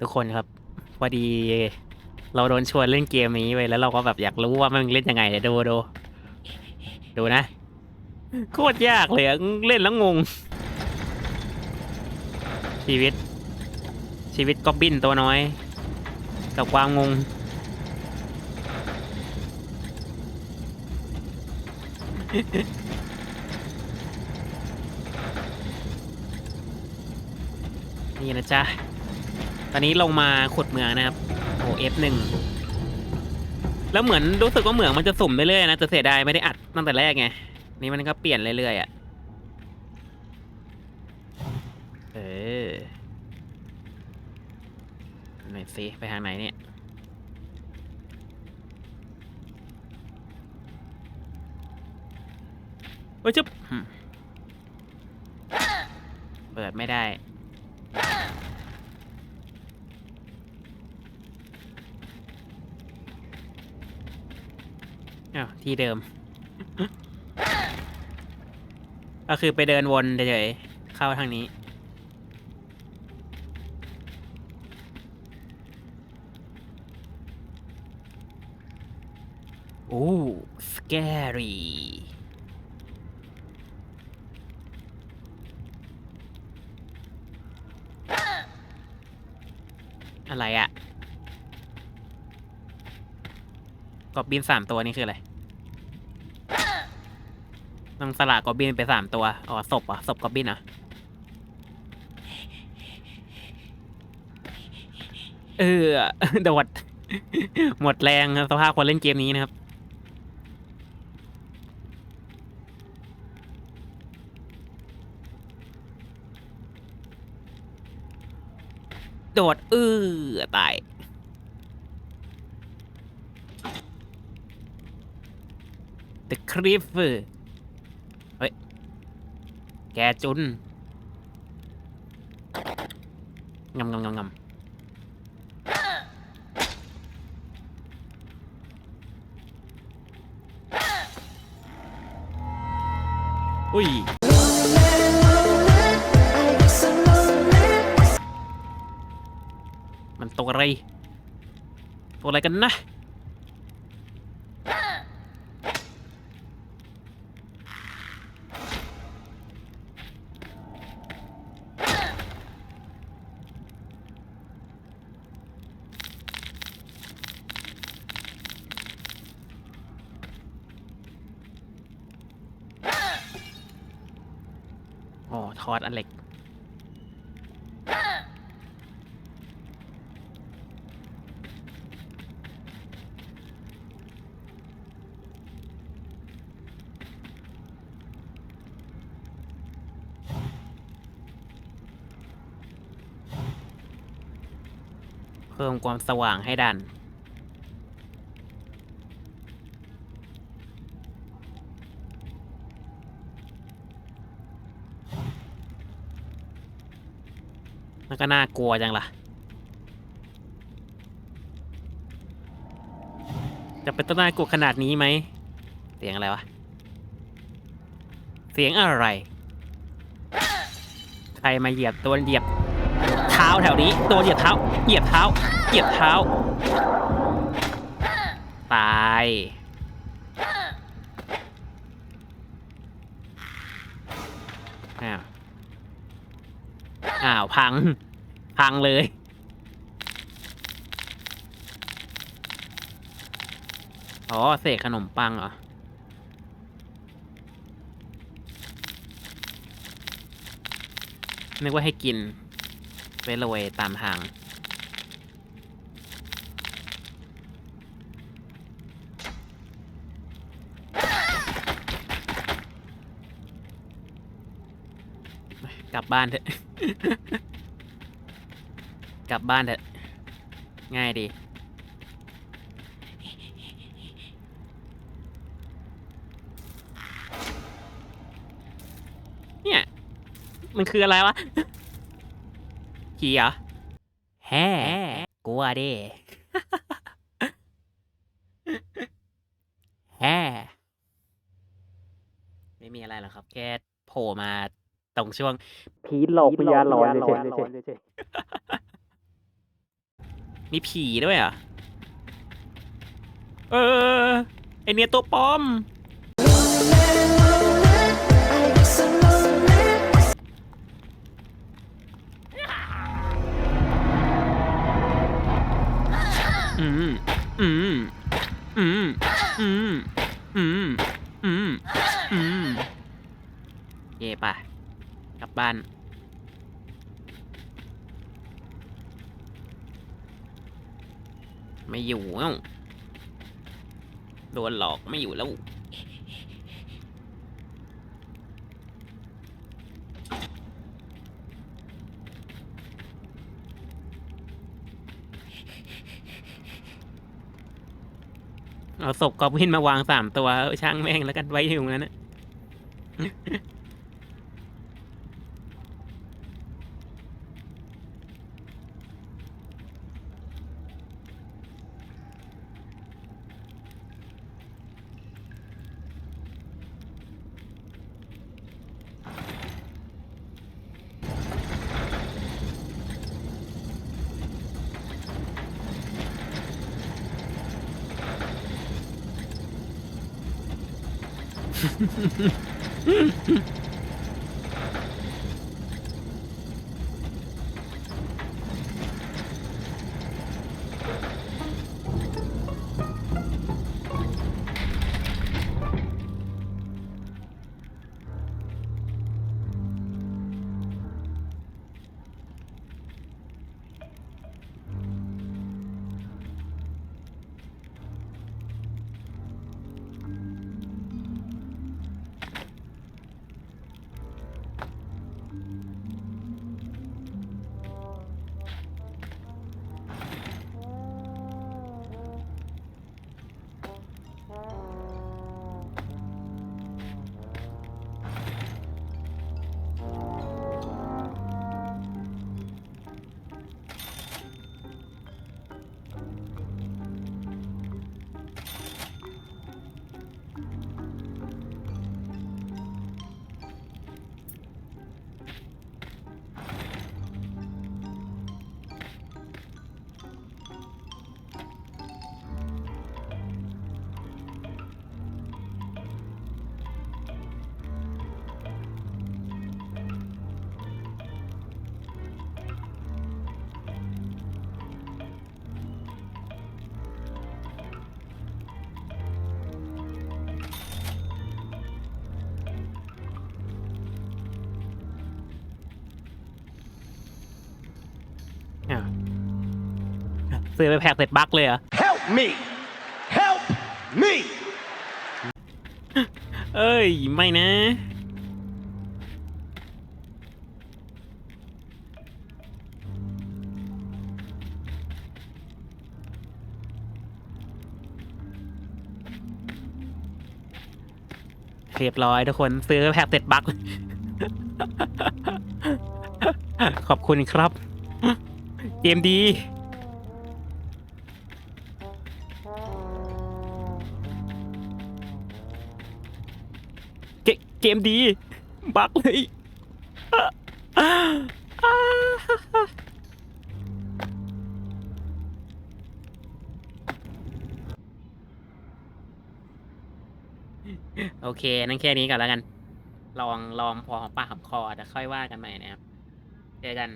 ทุกคนครับพอดี เราโดนชวนเล่นเกมนี้ไปแล้วเราก็แบบอยากรู้ว่ามันเล่นยังไงเดี๋ยวดูดูดูนะโคตรยากเลยอะเล่นแล้วงง ชีวิต ชีวิตก็บินตัวน้อย กับความงง นี่นะจ๊ะ ตอนนี้ลงมาขุดเหมืองนะครับโอ้ F หนึ่งแล้วเหมือนรู้สึกว่าเหมืองมันจะสุ่มเรื่อยๆนะแต่เสียดายไม่ได้อัดตั้งแต่แรกไงนี่มันก็เปลี่ยนเรื่อยๆอะเออไหนสิไปทางไหนเนี่ยโอ้ยจุ๊บเปิดไม่ได้ อ้าว ที่เดิม ก็คือไปเดินวนเฉยๆเข้าทางนี้ โอ้ scary อะไรอะกอบบินสามตัวนี่คืออะไร ต้องสละกอบบินไปสามตัว อ๋อศพอะศพกอบบินอะเออโดดหมดแรงครับสภาพคนเล่นเกมนี้นะครับ โดดเออตาย The Cliff เฮ้ย แกจุนงำงำงำงำอุ้ย มันตัวอะไร ตัวอะไรกันนะ โอ้ ทอดอันเล็ก เพิ่มความสว่างให้ดัน มันก็น่ากลัวจังล่ะ จะเป็นต้นน่ากลัวขนาดนี้ไหม เสียงอะไรวะ เสียงอะไร ใครมาเหยียบตัวเหยียบ เท้าแถวนี้โดนเหยียบเท้า เหยียบเท้า เหยียบเท้า ตาย อ้าวพัง พังเลย อ๋อเสกขนมปังเหรอ นึกว่าให้กิน ไปโรยตามทาง กลับบ้านเถอะ กลับบ้านเถอะง่ายดี เนี่ย มันคืออะไรวะขี่เหรอแฮ่กลัวดิแฮ่ไม่มีอะไรหรอกครับ แค่โผล่มา ตรงช่วงพีทหลอกพยาหลอนเฉยมีผีด้วยเหรอะ เออไอเนี่ยตัวปลอม อืม อืม อืม อืม อืม อืม อืม เย่ป่ะ กลับบ้าน ไม่อยู่เอ้าโดนหลอกไม่อยู่แล้ว เอาศพกอบวินมาวางสามตัว ช่างแม่งแล้วกันไว้อยู่ตรงนั้นนะ フフフ。 อ้าวซื้อไปแพ็กเสร็จบั๊กเลยเหรอ Help me! Help me! เอ้ย ไม่นะ เรียบร้อยทุกคนซื้อแพ็กเสร็จบั๊กขอบคุณครับ เกมดีเกเกมดี บักเลยโอเค นั่นแค่นี้ก่อนแล้วกัน ลอง ลองพอหอมปากหอมคอจะค่อยว่ากันใหม่นะครับ เจอกัน